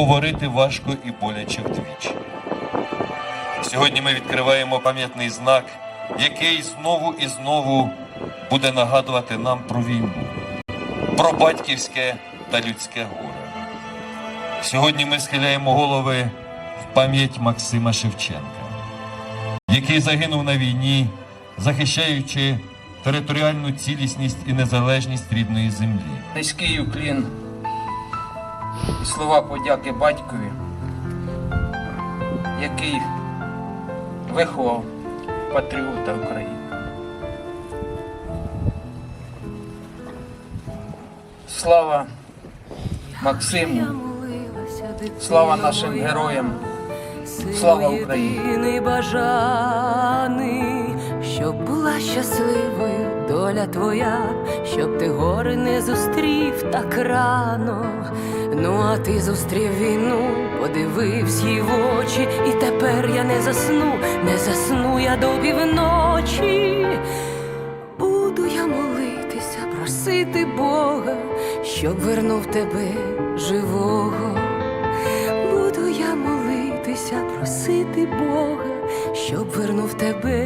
Говорити важко і боляче вдвічі. Сьогодні ми відкриваємо пам'ятний знак, який знову і знову буде нагадувати нам про війну, про батьківське та людське горе. Сьогодні ми схиляємо голови в пам'ять Максима Шевченка, який загинув на війні, захищаючи територіальну цілісність і незалежність рідної землі. Низький уклін слова подяки батькові, який виховав патріота України. Слава Максиму, слава нашим героям, слава Україні! Щоб була щасливою доля твоя, щоб ти гори не зустрів так рано. Ну а ти зустрів війну, подивився їй в очі, і тепер я не засну, не засну я до півночі. Буду я молитися, просити Бога, щоб вернув тебе живого. Буду я молитися, просити Бога, щоб вернув тебе.